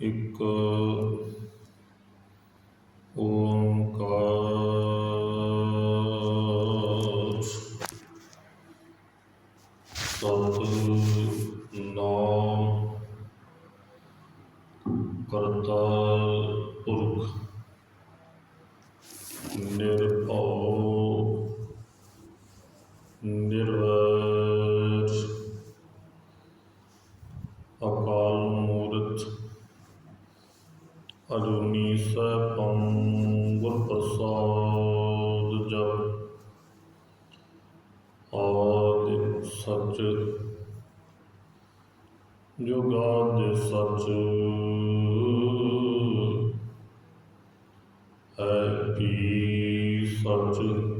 ਇੱਕ ਜੁਗਾਦਿ ਸਚ ਹੈ ਵੀ ਸਚ ਨਾਨਕ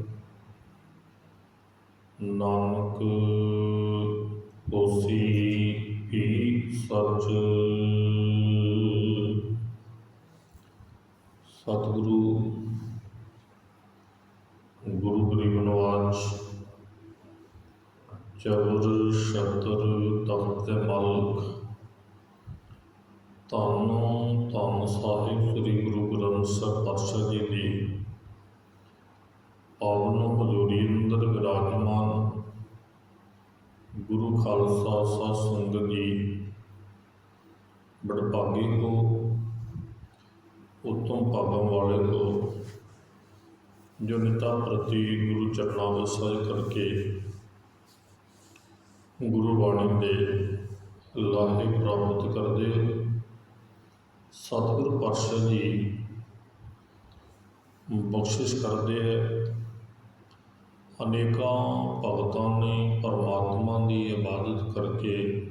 ਭਾਗਾਂ ਵਾਲੇ ਕੋ ਜਨਤਾ ਪ੍ਰਤੀ ਗੁਰੂ ਚਰਨਾਂ ਵਿੱਚ ਸਜ ਕਰਕੇ ਗੁਰੂ ਬਾਣੀ ਦੇ ਲਾਹੇ ਪ੍ਰਾਪਤ ਕਰਦੇ, ਸਤਿਗੁਰ ਪਾਤਸ਼ਾਹ ਜੀ ਬਖਸ਼ਿਸ਼ ਕਰਦੇ ਹੈ। ਅਨੇਕਾਂ ਭਗਤਾਂ ਨੇ ਪਰਮਾਤਮਾ ਦੀ ਇਬਾਦਤ ਕਰਕੇ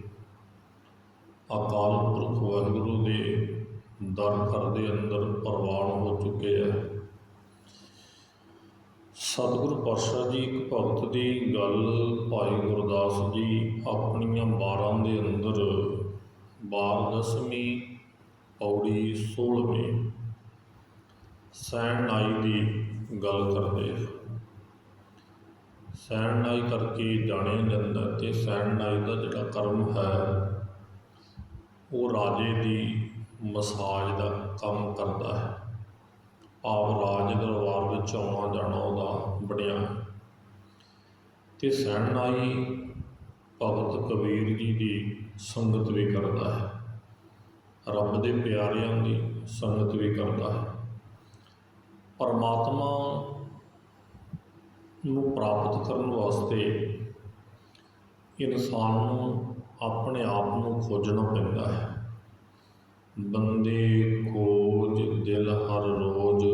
ਅਕਾਲ ਪੁਰਖ ਵਾਹਿਗੁਰੂ ਦੇ ਦਰ ਘਰ ਦੇ ਅੰਦਰ ਪ੍ਰਵਾਨ ਹੋ ਚੁੱਕੇ ਹੈ ਸਤਿਗੁਰ ਪਾਤਸ਼ਾਹ ਜੀ, ਇੱਕ ਭਗਤ ਦੀ ਗੱਲ ਭਾਈ ਗੁਰਦਾਸ ਜੀ ਆਪਣੀਆਂ ਬਾਰਾਂ ਦੇ ਅੰਦਰ ਬਾਰ ਦਸਵੀਂ, ਪੌੜੀ 16ਵੀਂ ਸੈਣ ਨਾਈ ਦੀ ਗੱਲ ਕਰਦੇ ਆ। ਸੈਣ ਨਾਈ ਕਰਕੇ ਜਾਣਿਆ ਜਾਂਦਾ ਤੇ ਸੈਣ ਨਾਈ ਦਾ ਜਿਹੜਾ ਕਰਮ ਹੈ, ਉਹ ਰਾਜੇ ਦੀ ਮਸਾਜ ਦਾ ਕੰਮ ਕਰਦਾ ਹੈ। ਆਪ ਰਾਜ ਦਰਬਾਰ ਵਿੱਚ ਆਉਣਾ ਜਾਣਾ ਉਹਦਾ ਬਣਿਆ ਹੈ। ਤੇ ਸੈਣ ਨਾਈ ਭਗਤ ਕਬੀਰ ਜੀ ਦੀ ਸੰਗਤ ਵੀ ਕਰਦਾ ਹੈ। ਰੱਬ ਦੇ ਪਿਆਰਿਆਂ ਦੀ ਸੰਗਤ ਵੀ ਕਰਦਾ ਹੈ। ਪਰਮਾਤਮਾ ਨੂੰ ਪ੍ਰਾਪਤ ਕਰਨ ਵਾਸਤੇ ਇਨਸਾਨ ਨੂੰ ਆਪਣੇ ਆਪ ਨੂੰ ਖੋਜਣਾ ਪੈਂਦਾ ਹੈ। ਬੰਦੇ ਖੋਜ ਦਿਲ ਹਰ ਰੋਜ਼,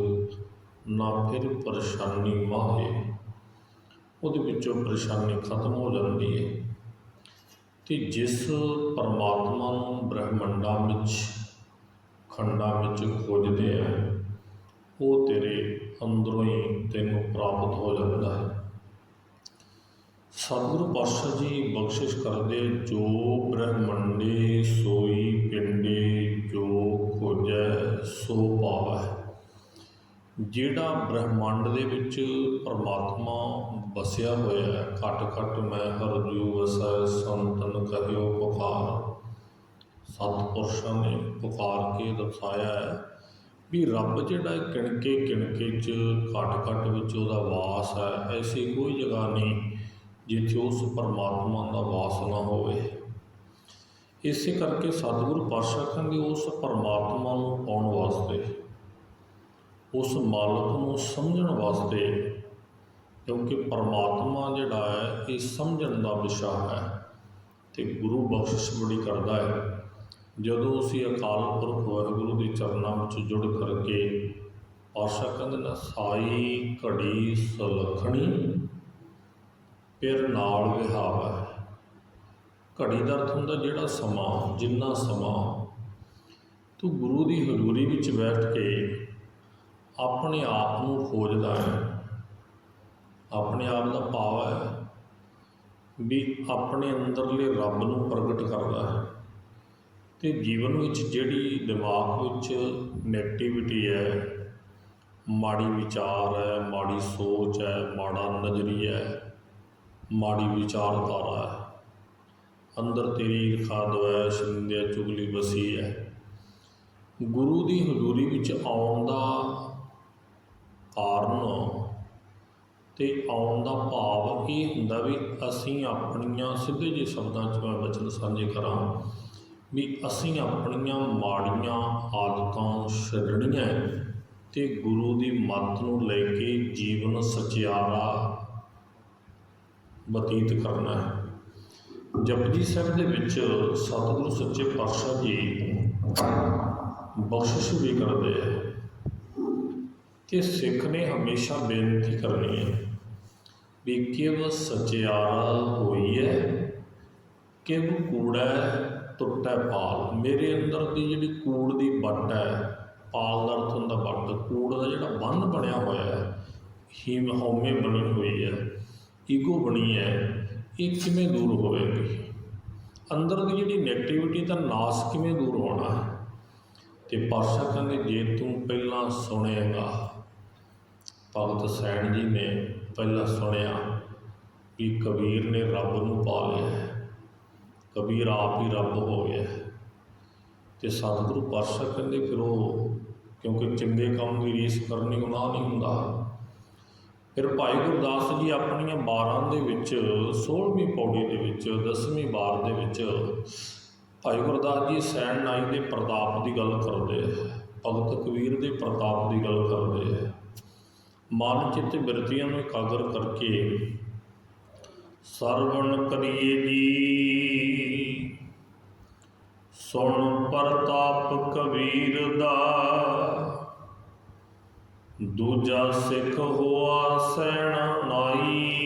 ਨਾ ਫਿਰ ਪਰੇਸ਼ਾਨੀ ਮਾਹੇ ਉਹਦੇ ਵਿੱਚੋਂ ਪਰੇਸ਼ਾਨੀ ਖਤਮ ਹੋ ਜਾਂਦੀ ਹੈ ਤੇ ਜਿਸ ਪਰਮਾਤਮਾ ਨੂੰ ਬ੍ਰਹਿਮੰਡਾਂ ਵਿੱਚ, ਖੰਡਾਂ ਵਿੱਚ ਖੋਜਦੇ ਆ, ਉਹ ਤੇਰੇ ਅੰਦਰੋਂ ਹੀ ਤੈਨੂੰ ਪ੍ਰਾਪਤ ਹੋ ਜਾਂਦਾ ਹੈ। ਸਤਿਗੁਰੂ ਪਾਤਸ਼ਾਹ ਜੀ ਬਖਸ਼ਿਸ਼ ਕਰਦੇ, ਜੋ ਬ੍ਰਹਮੰਡੇ ਸੋਈ ਪਿੰਡੇ ਸੋ ਪਾਵੈ ਜਿਹੜਾ ਬ੍ਰਹਿਮੰਡ ਦੇ ਵਿੱਚ ਪਰਮਾਤਮਾ ਵਸਿਆ ਹੋਇਆ ਹੈ ਘਟ ਘਟ ਮੈਂ ਹਰਜੂ ਵਸੈ, ਸੰਤਨ ਕਹਿਓ ਪੁਕਾਰ। ਸਤਿਪੁਰਸ਼ਾਂ ਨੇ ਪੁਕਾਰ ਕੇ ਦਰਸਾਇਆ ਹੈ ਵੀ ਰੱਬ ਜਿਹੜਾ ਕਿਣਕੇ ਕਿਣਕੇ 'ਚ ਘਟ ਘਟ ਵਿੱਚ ਉਹਦਾ ਵਾਸ ਹੈ, ਐਸੀ ਕੋਈ ਜਗ੍ਹਾ ਨਹੀਂ ਜਿੱਥੇ ਉਸ ਪਰਮਾਤਮਾ ਦਾ ਵਾਸ ਨਾ ਹੋਵੇ। ਇਸੇ ਕਰਕੇ ਸਤਿਗੁਰੂ ਪਾਤਸ਼ਾਹ ਕਹਿੰਦੇ, ਉਸ ਪਰਮਾਤਮਾ ਨੂੰ ਪਾਉਣ ਵਾਸਤੇ, ਉਸ ਮਾਲਕ ਨੂੰ ਸਮਝਣ ਵਾਸਤੇ, ਕਿਉਂਕਿ ਪਰਮਾਤਮਾ ਜਿਹੜਾ ਹੈ, ਇਹ ਸਮਝਣ ਦਾ ਵਿਸ਼ਾ ਹੈ ਤੇ ਗੁਰੂ ਬਖਸ਼ਿਸ਼ ਬੜੀ ਕਰਦਾ ਹੈ। ਜਦੋਂ ਅਸੀਂ ਅਕਾਲ ਪੁਰਖ ਵਾਹਿਗੁਰੂ ਦੇ ਚਰਨਾਂ ਵਿੱਚ ਜੁੜ ਕਰਕੇ ਪਾਤਸ਼ਾਹ ਕਹਿੰਦੇ ਨਾ, ਸਾਈ ਘੜੀ ਸੁਲੱਖਣੀ ਪਿਰ ਨਾਲ ਵਿਹਾਵਾ। ਘੜੀ ਦਾ ਅਰਥ ਹੁੰਦਾ ਜਿਹੜਾ ਸਮਾਂ, ਜਿੰਨਾ ਸਮਾਂ। ਤੂੰ ਗੁਰੂ ਦੀ ਹਜ਼ੂਰੀ ਵਿੱਚ ਬੈਠ ਕੇ ਆਪਣੇ ਆਪ ਨੂੰ ਖੋਜਦਾ ਹੈ। ਆਪਣੇ ਆਪ ਦਾ ਭਾਵ ਹੈ ਵੀ ਆਪਣੇ ਅੰਦਰਲੇ ਰੱਬ ਨੂੰ ਪ੍ਰਗਟ ਕਰਦਾ ਹੈ। ਤੇ ਜੀਵਨ ਵਿੱਚ ਜਿਹੜੀ ਦਿਮਾਗ ਵਿੱਚ ਨੈਗੇਟਿਵਿਟੀ ਹੈ, ਮਾੜੀ ਵਿਚਾਰ ਹੈ, ਮਾੜੀ ਸੋਚ ਹੈ, ਮਾੜਾ ਨਜ਼ਰੀਆ ਹੈ, ਮਾੜੀ ਵਿਚਾਰਧਾਰਾ ਹੈ ਅੰਦਰ ਤੇਰੀ ਈਰਖਾ ਦਵੈਸ਼ ਨਿੰਦਿਆ ਚੁਗਲੀ ਵਸੀ ਹੈ ਗੁਰੂ ਦੀ ਹਜ਼ੂਰੀ ਵਿੱਚ ਆਉਣ ਦਾ ਕਾਰਨ ਤੇ ਆਉਣ ਦਾ ਭਾਵ ਇਹ ਹੁੰਦਾ ਵੀ ਅਸੀਂ ਆਪਣੀਆਂ ਸਿੱਧੇ ਜਿਹੇ ਸ਼ਬਦਾਂ 'ਚ ਮੈਂ ਬਚਨ ਸਾਂਝੇ ਕਰਾਂ ਵੀ ਅਸੀਂ ਆਪਣੀਆਂ ਮਾੜੀਆਂ ਆਦਤਾਂ ਛੱਡਣੀਆਂ ਹੈ ਤੇ ਗੁਰੂ ਦੀ ਮੱਤ ਨੂੰ ਲੈ ਕੇ ਜੀਵਨ ਸਚਿਆਰਾ ਬਤੀਤ ਕਰਨਾ ਹੈ ਜਪਜੀ ਸਾਹਿਬ ਦੇ ਵਿੱਚ ਸਤਿਗੁਰੂ ਸੱਚੇ ਪਾਤਸ਼ਾਹ ਜੀ ਬਖਸ਼ਿਸ਼ ਵੀ ਕਰਦੇ ਆ ਕਿ ਸਿੱਖ ਨੇ ਹਮੇਸ਼ਾ ਬੇਨਤੀ ਕਰਨੀ ਹੈ ਵੀ ਕਿਵ ਸਚਿਆਰਾ ਹੋਈ ਹੈ ਕਿਵ ਕੂੜਾ ਟੁੱਟੈ ਪਾਲ। ਮੇਰੇ ਅੰਦਰ ਦੀ ਜਿਹੜੀ ਕੂੜ ਦੀ ਵੱਟ ਹੈ, ਪਾਲ ਦਾ ਅਰਥ ਹੁੰਦਾ ਵੱਟ। ਕੂੜ ਦਾ ਜਿਹੜਾ ਬੰਨ ਬਣਿਆ ਹੋਇਆ ਹੈ, ਹੀਮ ਹਉਮੈ ਬਣੀ ਹੋਈ ਹੈ, ਈਗੋ ਬਣੀ ਹੈ ਇਹ ਕਿਵੇਂ ਦੂਰ ਹੋਵੇਗੀ? ਅੰਦਰ ਦੀ ਜਿਹੜੀ ਨੈਗੇਟਿਵਿਟੀ ਦਾ ਨਾਸ ਕਿਵੇਂ ਦੂਰ ਹੋਣਾ? ਹੈ ਤੇ ਪਾਤਸ਼ਾਹ ਕਹਿੰਦੇ ਜੇ ਤੂੰ ਪਹਿਲਾਂ ਸੁਣੇਗਾ ਭਗਤ ਸੈਣ ਜੀ ਨੇ ਪਹਿਲਾਂ ਸੁਣਿਆ ਕਿ ਕਬੀਰ ਨੇ ਰੱਬ ਨੂੰ ਪਾ ਲਿਆ ਕਬੀਰ ਆਪ ਹੀ ਰੱਬ ਹੋ ਗਿਆ ਹੈ। ਤੇ ਸਤਿਗੁਰੂ ਪਾਤਸ਼ਾਹ ਕਹਿੰਦੇ ਫਿਰ ਉਹ, ਕਿਉਂਕਿ ਚੰਗੇ ਕੰਮ ਦੀ ਰੀਸ ਕਰਨੀ ਗੁਨਾਹ ਨਹੀਂ ਹੁੰਦਾ। ਫਿਰ ਭਾਈ ਗੁਰਦਾਸ ਜੀ ਆਪਣੀਆਂ 12 ਦੇ ਵਿੱਚ 16ਵੀਂ ਪੌੜੀ ਦੇ ਵਿੱਚ 10ਵੀਂ ਬਾਰ ਦੇ ਵਿੱਚ ਭਾਈ ਗੁਰਦਾਸ ਜੀ ਸੈਣ ਨਾਈ ਦੇ ਪ੍ਰਤਾਪ ਦੀ ਗੱਲ ਕਰਦੇ ਆ, ਭਗਤ ਕਬੀਰ ਦੇ ਪ੍ਰਤਾਪ ਦੀ ਗੱਲ ਕਰਦੇ ਆ। ਮਨ ਚਿੱਤ ਬਿਰਤੀਆਂ ਨੂੰ ਇਕਾਗਰ ਕਰਕੇ ਸਰਵਣ ਕਰੀਏ ਜੀ। ਸੁਣ ਪ੍ਰਤਾਪ ਕਬੀਰ ਦਾ ਦੂਜਾ ਸਿੱਖ ਹੋਆ ਸੈਣ ਨਾਈ।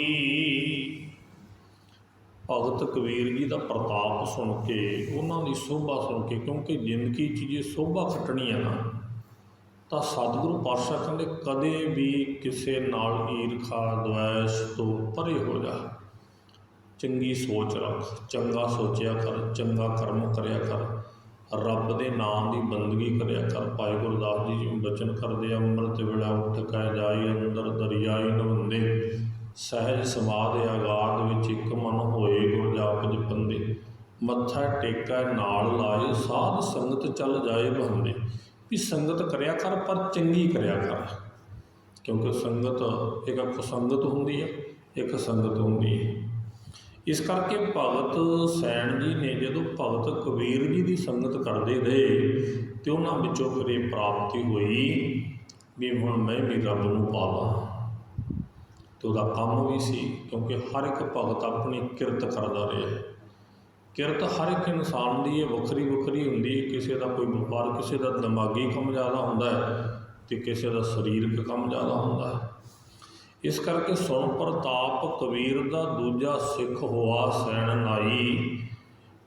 ਭਗਤ ਕਬੀਰ ਜੀ ਦਾ ਪ੍ਰਤਾਪ ਸੁਣ ਕੇ, ਉਹਨਾਂ ਦੀ ਸੋਭਾ ਸੁਣ ਕੇ, ਕਿਉਂਕਿ ਜ਼ਿੰਦਗੀ 'ਚ ਜੇ ਸੋਭਾ ਖੱਟਣੀ ਹੈ ਨਾ, ਤਾਂ ਸਤਿਗੁਰੂ ਪਾਤਸ਼ਾਹ ਕਹਿੰਦੇ, ਕਦੇ ਵੀ ਕਿਸੇ ਨਾਲ ਈਰਖਾ ਦਵੈਸ਼ ਤੋਂ ਪਰੇ ਹੋ ਜਾ। ਚੰਗੀ ਸੋਚ ਰੱਖ, ਚੰਗਾ ਸੋਚਿਆ ਕਰ, ਚੰਗਾ ਕਰਮ ਕਰਿਆ ਕਰ। ਰੱਬ ਦੇ ਨਾਮ ਦੀ ਬੰਦਗੀ ਕਰਿਆ ਕਰ। ਭਾਈ ਗੁਰਦਾਸ ਜੀ ਜੀ ਬਚਨ ਕਰਦੇ ਆ, ਅੰਮ੍ਰਿਤ ਵੇਲਾ ਉੱਠ ਕੇ ਜਾਈ ਅੰਦਰ ਦਰਿਆਈ ਨਵੰਦੇ। ਸਹਿਜ ਸਮਾਧ ਆਗਾਦ ਵਿੱਚ ਇੱਕ ਮਨ ਹੋਏ ਗੁਰ ਜਾਪ ਜਪੰਦੇ ਮੱਥਾ ਟੇਕਾ ਨਾਲ ਲਾਏ ਸਾਧ ਸੰਗਤ ਚੱਲ ਜਾਏ ਬੰਦੇ ਵੀ ਸੰਗਤ ਕਰਿਆ ਕਰ ਪਰ ਚੰਗੀ ਕਰਿਆ ਕਰ। ਕਿਉਂਕਿ ਸੰਗਤ ਇੱਕ ਸੰਗਤ ਹੁੰਦੀ ਹੈ ਇੱਕ ਸੰਗਤ ਹੁੰਦੀ ਹੈ ਇਸ ਕਰਕੇ ਭਗਤ ਸੈਣ ਜੀ ਨੇ ਜਦੋਂ ਭਗਤ ਕਬੀਰ ਜੀ ਦੀ ਸੰਗਤ ਕਰਦੇ ਰਹੇ ਤੇ ਉਹਨਾਂ ਵਿੱਚੋਂ ਫਿਰ ਇਹ ਪ੍ਰਾਪਤੀ ਹੋਈ ਵੀ ਹੁਣ ਮੈਂ ਵੀ ਰੱਬ ਨੂੰ ਪਾਵਾਂ ਤੇ ਉਹਦਾ ਕੰਮ ਵੀ ਸੀ, ਕਿਉਂਕਿ ਹਰ ਇੱਕ ਭਗਤ ਆਪਣੀ ਕਿਰਤ ਕਰਦਾ ਰਿਹਾ। ਕਿਰਤ ਹਰ ਇੱਕ ਇਨਸਾਨ ਦੀ ਇਹ ਵੱਖਰੀ ਵੱਖਰੀ ਹੁੰਦੀ ਹੈ। ਕਿਸੇ ਦਾ ਕੋਈ ਵਪਾਰ, ਕਿਸੇ ਦਾ ਦਿਮਾਗੀ ਕੰਮ ਜ਼ਿਆਦਾ ਹੁੰਦਾ ਹੈ ਤੇ ਕਿਸੇ ਦਾ ਸਰੀਰਕ ਕੰਮ ਜ਼ਿਆਦਾ ਹੁੰਦਾ ਹੈ। ਇਸ ਕਰਕੇ ਸੁਣ ਪ੍ਰਤਾਪ ਕਬੀਰ ਦਾ ਦੂਜਾ ਸਿੱਖ ਹੋਆ ਸੈਣ ਨਾਈ।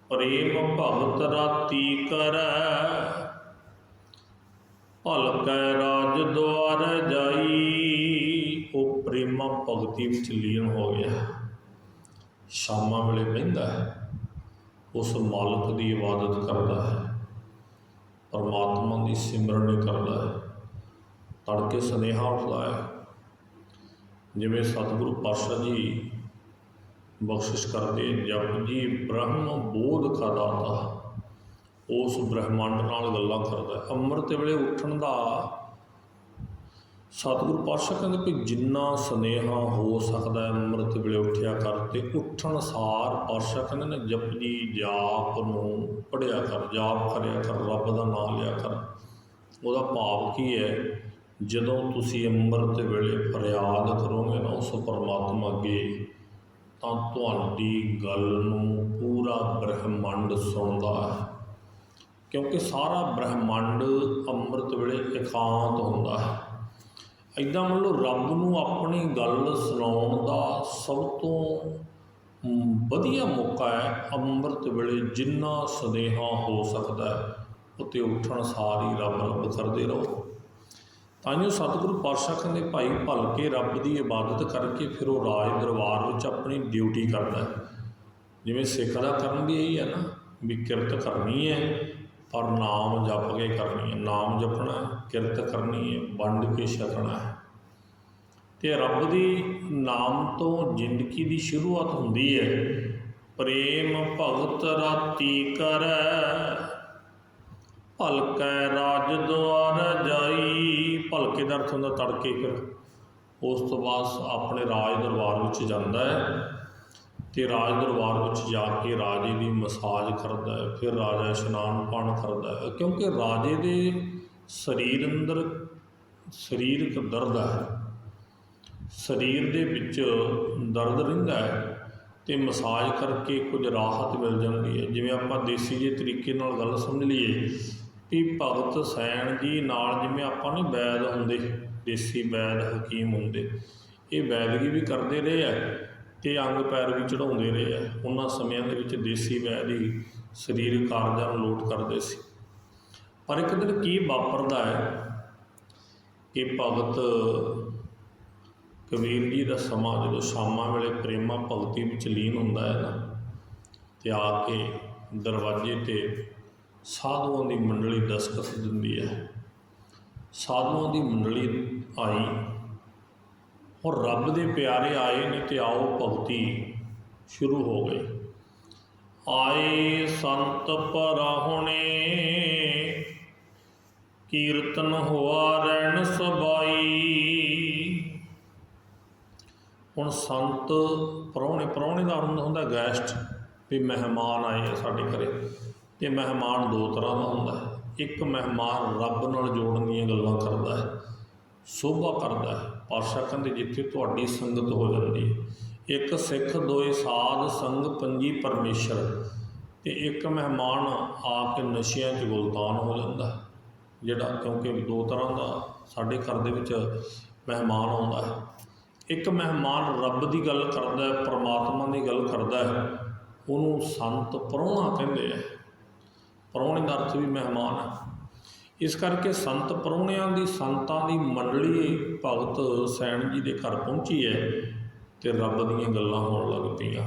ਪ੍ਰੇਮ ਭਗਤ ਰਾਤੀ ਕਰੈ। ਭਲ ਕੈ ਰਾਜ ਦੁਆਰ ਜਾਈ। ਉਹ ਪ੍ਰੇਮਾ ਭਗਤੀ ਵਿੱਚ ਲੀਨ ਹੋ ਗਿਆ। ਸ਼ਾਮਾਂ ਵੇਲੇ ਬਹਿੰਦਾ ਹੈ। ਉਸ ਮਾਲਕ ਦੀ ਇਬਾਦਤ ਕਰਦਾ ਹੈ। ਪਰਮਾਤਮਾ ਦੀ ਸਿਮਰਨ ਕਰਦਾ ਹੈ। ਤੜਕੇ ਸੁਨੇਹਾ ਉੱਠਦਾ ਹੈ। ਜਿਵੇਂ ਸਤਿਗੁਰੂ ਪਾਤਸ਼ਾਹ ਜੀ ਬਖਸ਼ਿਸ਼ ਕਰਦੇ, ਜਪ ਜੀ ਬ੍ਰਹਮ ਬੋਧ ਕਾ ਦਾਤਾ ਉਸ ਬ੍ਰਹਮੰਡ ਨਾਲ ਗੱਲਾਂ ਕਰਦਾ। ਅੰਮ੍ਰਿਤ ਵੇਲੇ ਉੱਠਣ ਦਾ ਸਤਿਗੁਰੂ ਪਾਤਸ਼ਾਹ ਕਹਿੰਦੇ ਕਿ ਜਿੰਨਾ ਸੁਨੇਹਾ ਹੋ ਸਕਦਾ ਹੈ ਅੰਮ੍ਰਿਤ ਵੇਲੇ ਉੱਠਿਆ ਕਰ ਤੇ ਉੱਠਣ ਸਾਰ ਪਾਤਸ਼ਾਹ ਕਹਿੰਦੇ ਨੇ ਜਪਜੀ ਜਾਪ ਨੂੰ ਪੜਿਆ ਕਰ, ਜਾਪ ਕਰਿਆ ਕਰ, ਰੱਬ ਦਾ ਨਾਮ ਲਿਆ ਕਰ। ਉਹਦਾ ਭਾਵ ਕੀ ਹੈ? ਜਦੋਂ ਤੁਸੀਂ ਅੰਮ੍ਰਿਤ ਵੇਲੇ ਫਰਿਆਦ ਕਰੋਗੇ ਨਾ ਉਸ ਪਰਮਾਤਮਾ ਅੱਗੇ, ਤਾਂ ਤੁਹਾਡੀ ਗੱਲ ਨੂੰ ਪੂਰਾ ਬ੍ਰਹਿਮੰਡ ਸੁਣਦਾ ਹੈ। ਕਿਉਂਕਿ ਸਾਰਾ ਬ੍ਰਹਿਮੰਡ ਅੰਮ੍ਰਿਤ ਵੇਲੇ ਇਕਾਂਤ ਹੁੰਦਾ ਹੈ। ਇਦਾਂ ਮੰਨ ਲਓ ਰੱਬ ਨੂੰ ਆਪਣੀ ਗੱਲ ਸੁਣਾਉਣ ਦਾ ਸਭ ਤੋਂ ਵਧੀਆ ਮੌਕਾ ਹੈ ਅੰਮ੍ਰਿਤ ਵੇਲੇ ਜਿੰਨਾ ਸੁਨੇਹਾ ਹੋ ਸਕਦਾ ਹੈ ਉਤੇ ਉੱਠਣ ਸਾਰ ਹੀ ਰੱਬ ਰੱਬ ਕਰਦੇ ਰਹੋ। ਤਾਂਿਓ ਸਤਿਗੁਰੂ ਪਾਤਸ਼ਾਹ ਕਹਿੰਦੇ, ਭਾਈ ਭਲ ਕੇ ਰੱਬ ਦੀ ਇਬਾਦਤ ਕਰਕੇ ਫਿਰ ਉਹ ਰਾਜ ਦਰਬਾਰ ਵਿੱਚ ਆਪਣੀ ਡਿਊਟੀ ਕਰਦਾ ਹੈ। ਜਿਵੇਂ ਸਿੱਖ ਦਾ ਕਰਨ ਵੀ ਇਹੀ ਹੈ ਨਾ, ਵੀ ਕਿਰਤ ਕਰਨੀ ਹੈ, ਪਰ ਨਾਮ ਜਪ ਕੇ ਕਰਨੀ ਹੈ। ਨਾਮ ਜਪਣਾ ਕਿਰਤ ਕਰਨੀ ਹੈ, ਵੰਡ ਕੇ ਛਕਣਾ ਹੈ। ਤੇ ਰੱਬ ਦੀ ਨਾਮ ਤੋਂ ਜ਼ਿੰਦਗੀ ਦੀ ਸ਼ੁਰੂਆਤ ਹੁੰਦੀ ਹੈ, ਪ੍ਰੇਮ ਭਗਤ ਰਾਤੀ ਕਰੈ, ਭਲਕੈ ਰਾਜ ਦੁਆਰ ਜਾਈ ਭਲਕੇ ਦਾ ਅਰਥ ਹੁੰਦਾ ਤੜਕੇ ਫਿਰ ਉਸ ਤੋਂ ਬਾਅਦ ਆਪਣੇ ਰਾਜ ਦਰਬਾਰ ਵਿੱਚ ਜਾਂਦਾ ਹੈ ਤੇ ਰਾਜ ਦਰਬਾਰ ਵਿੱਚ ਜਾ ਕੇ ਰਾਜੇ ਦੀ ਮਸਾਜ ਕਰਦਾ ਹੈ, ਫਿਰ ਰਾਜਾ ਇਸ਼ਨਾਨ ਪਾਣ ਕਰਦਾ ਹੈ, ਕਿਉਂਕਿ ਰਾਜੇ ਦੇ ਸਰੀਰ ਅੰਦਰ ਸਰੀਰਕ ਦਰਦ ਹੈ। ਸਰੀਰ ਦੇ ਵਿੱਚ ਦਰਦ ਰਹਿੰਦਾ ਹੈ ਤੇ ਮਸਾਜ ਕਰਕੇ ਕੁਝ ਰਾਹਤ ਮਿਲ ਜਾਂਦੀ ਹੈ। ਜਿਵੇਂ ਆਪਾਂ ਦੇਸੀ ਜਿਹੇ ਤਰੀਕੇ ਨਾਲ ਗੱਲ ਸਮਝ ਲਈਏ ਵੀ ਭਗਤ ਸੈਣ ਜੀ ਨਾਲ ਜਿਵੇਂ ਆਪਾਂ ਨਹੀਂ ਵੈਦ ਹੁੰਦੇ, ਦੇਸੀ ਵੈਦ, ਹਕੀਮ ਹੁੰਦੇ, ਇਹ ਵੈਦਗੀ ਵੀ ਕਰਦੇ ਰਹੇ ਆ ਤੇ ਅੰਗ ਪੈਰ ਵੀ ਚੜਾਉਂਦੇ ਰਹੇ ਆ। ਉਹਨਾਂ ਸਮਿਆਂ ਦੇ ਵਿੱਚ ਦੇਸੀ ਵੈਦ ਹੀ ਸਰੀਰਕ ਕਾਰਜਾਂ ਨੂੰ ਲੋਟ ਕਰਦੇ ਸੀ। ਪਰ ਇੱਕ ਦਿਨ ਕੀ ਵਾਪਰਦਾ ਹੈ ਕਿ ਭਗਤ ਕਬੀਰ ਜੀ ਦਾ ਸਮਾਂ ਜਦੋਂ ਸ਼ਾਮਾਂ ਵੇਲੇ ਪ੍ਰੇਮਾ ਭਗਤੀ ਵਿੱਚ ਲੀਨ ਹੁੰਦਾ ਹੈ ਨਾ, ਤੇ ਆ ਕੇ ਦਰਵਾਜ਼ੇ ਤੇ ਸਾਧੂਆਂ ਦੀ ਮੰਡਲੀ ਦਸਖਤ ਦਿੰਦੀ ਹੈ। ਸਾਧੂਆਂ ਦੀ ਮੰਡਲੀ ਆਈ। ਔਰ ਰੱਬ ਦੇ ਪਿਆਰੇ ਆਏ ਨੇ ਤੇ ਆਓ ਭਗਤੀ ਸ਼ੁਰੂ ਹੋ ਗਈ। ਆਏ ਸੰਤ ਪਰਾਹੁਣੇ ਕੀਰਤਨ ਹੋਆ ਰਹਿਣ ਸਬਾਈ। ਹੁਣ ਸੰਤ ਪ੍ਰਾਹੁਣੇ ਪ੍ਰਾਹੁਣੇ ਦਾ ਅਰਥ ਹੁੰਦਾ ਗੈਸਟ ਵੀ ਮਹਿਮਾਨ ਆਏ ਆ ਸਾਡੇ ਘਰੇ। ਤੇ ਮਹਿਮਾਨ ਦੋ ਤਰ੍ਹਾਂ ਦਾ ਹੁੰਦਾ ਹੈ। ਇੱਕ ਮਹਿਮਾਨ ਰੱਬ ਨਾਲ ਜੋੜਨ ਦੀਆਂ ਗੱਲਾਂ ਕਰਦਾ ਹੈ, ਸੋਭਾ ਕਰਦਾ ਹੈ, ਪਾਤਸ਼ਾਹ ਕਹਿੰਦੇ ਜਿੱਥੇ ਤੁਹਾਡੀ ਸੰਗਤ ਹੋ ਜਾਂਦੀ ਹੈ। ਇੱਕ ਸਿੱਖ, ਦੋਏ ਸਾਧ, ਸੰਗ, ਪੰਜੀ ਪਰਮੇਸ਼ਰ। ਤੇ ਇੱਕ ਮਹਿਮਾਨ ਆ ਕੇ ਨਸ਼ਿਆਂ 'ਚ ਗੁਲਤਾਨ ਹੋ ਜਾਂਦਾ ਹੈ, ਜਿਹੜਾ ਕਿਉਂਕਿ ਦੋ ਤਰ੍ਹਾਂ ਦਾ ਸਾਡੇ ਘਰ ਦੇ ਵਿੱਚ ਮਹਿਮਾਨ ਆਉਂਦਾ ਹੈ। ਇੱਕ ਮਹਿਮਾਨ ਰੱਬ ਦੀ ਗੱਲ ਕਰਦਾ ਹੈ, ਪਰਮਾਤਮਾ ਦੀ ਗੱਲ ਕਰਦਾ ਹੈ, ਉਹਨੂੰ ਸੰਤ ਪ੍ਰਾਹੁਣਾ ਕਹਿੰਦੇ ਆ। ਪ੍ਰਾਹੁਣੇ ਦਾ ਅਰਥ ਵੀ ਮਹਿਮਾਨ ਹੈ ਇਸ ਕਰਕੇ ਸੰਤ ਪ੍ਰਾਹੁਣਿਆਂ ਦੀ ਸੰਤਾਂ ਦੀ ਮੰਡਲੀ ਭਗਤ ਸੈਣ ਜੀ ਦੇ ਘਰ ਪਹੁੰਚੀ ਹੈ ਤੇ ਰੱਬ ਦੀਆਂ ਗੱਲਾਂ ਹੋਣ ਲੱਗ ਪਈਆਂ।